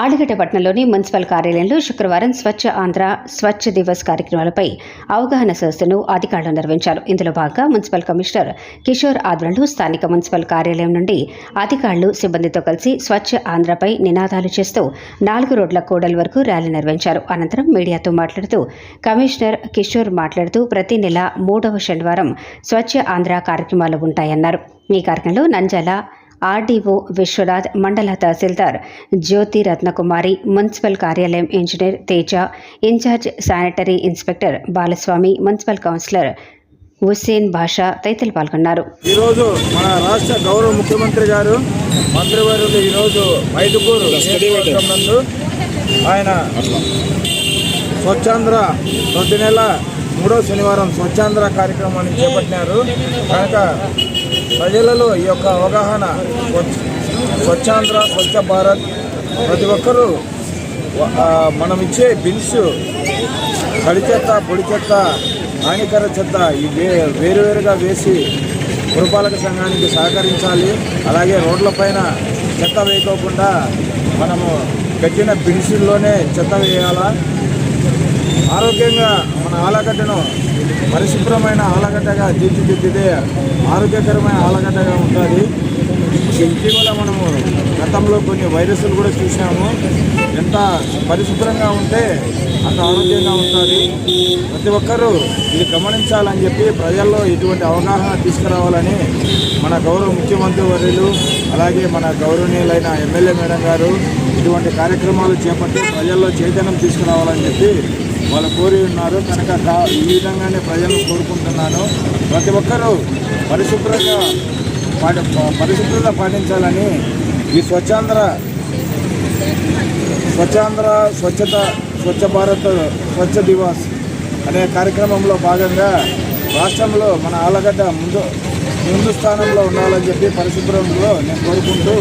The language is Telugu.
ఆలగడ్డ పట్టణంలోని మున్సిపల్ కార్యాలయంలో శుక్రవారం స్వచ్ఛ ఆంధ్ర స్వచ్ఛ దివస్ కార్యక్రమాలపై అవగాహన సదస్సును అధికారులు నిర్వహించారు. ఇందులో భాగంగా మున్సిపల్ కమిషనర్ కిషోర్ ఆధ్వర్యంలో స్థానిక మున్సిపల్ కార్యాలయం నుండి అధికారులు సిబ్బందితో కలిసి స్వచ్ఛ ఆంధ్రపై నినాదాలు చేస్తూ నాలుగు రోడ్ల కూడలి వరకు ర్యాలీ నిర్వహించారు. అనంతరం మీడియాతో మాట్లాడుతూ కమిషనర్ కిషోర్ మాట్లాడుతూ ప్రతి నెల మూడవ శనివారం స్వచ్ఛ ఆంధ్ర కార్యక్రమాలు ఉంటాయన్నారు. ఈ కార్యక్రమంలో నంజాల ఆర్డీఓ విశ్వనాథ్ మండల తహసీల్దార్ జ్యోతి రత్నకుమారి మున్సిపల్ కార్యాలయం engineer Teja in charge sanitary inspector Balaswamy municipal councillor Hussain Basha తదితరులు పాల్గొన్నారు. ఈరోజు మన రాష్ట్ర గౌరవ ముఖ్యమంత్రి గారు మంత్రివర్యులు ఈరోజు మైదుకూరు నందు ఆయన స్వచ్ఛాంధ్ర ప్రతి నెల మూడో శనివారం స్వచ్ఛాంధ్ర కార్యక్రమాన్ని చేపట్టినారు. కనుక ప్రజలలో ఈ యొక్క అవగాహన స్వచ్ఛాంధ్ర స్వచ్ఛ భారత్ ప్రతి ఒక్కరూ మనం ఇచ్చే బిల్స్ తడి చెత్త పొడి చెత్త హానికర చెత్త ఇవి వే వేరువేరుగా వేసి పురపాలక సంఘానికి సహకరించాలి. అలాగే రోడ్లపైన చెత్త వేయకోకుండా మనము పెట్టిన బిన్సుల్లోనే చెత్త వేయాలా? ఆరోగ్యంగా మన ఆలగడ్డను పరిశుభ్రమైన ఆలగడ్డగా తీర్చిదిద్దితే ఆరోగ్యకరమైన ఆలగడ్డగా ఉంటుంది. ఇటీవల మనము గతంలో కొన్ని వైరస్లు కూడా చూసాము ఎంత పరిశుభ్రంగా ఉంటే అంత ఆరోగ్యంగా ఉంటుంది. ప్రతి ఒక్కరూ ఇది గమనించాలని చెప్పి ప్రజల్లో ఇటువంటి అవగాహన తీసుకురావాలని మన గౌరవ ముఖ్యమంత్రి వర్యులు అలాగే మన గౌరవనీయులైన ఎమ్మెల్యే మేడం గారు ఇటువంటి కార్యక్రమాలు చేపట్టి ప్రజల్లో చైతన్యం తీసుకురావాలని చెప్పి వాళ్ళు కోరి ఉన్నారు. కనుక ఈ విధంగానే ప్రజలను కోరుకుంటున్నాను. ప్రతి ఒక్కరూ పరిశుభ్రంగా పాటి పరిశుభ్రత పాటించాలని ఈ స్వచ్ఛాంధ్ర స్వచ్ఛాంధ్ర స్వచ్ఛత స్వచ్ఛ భారత్ స్వచ్ఛ దివాస్ అనే కార్యక్రమంలో భాగంగా రాష్ట్రంలో మన ఆలగడ్డ ముందు ముందు స్థానంలో ఉండాలని చెప్పి పరిశుభ్రంలో నేను కోరుకుంటూ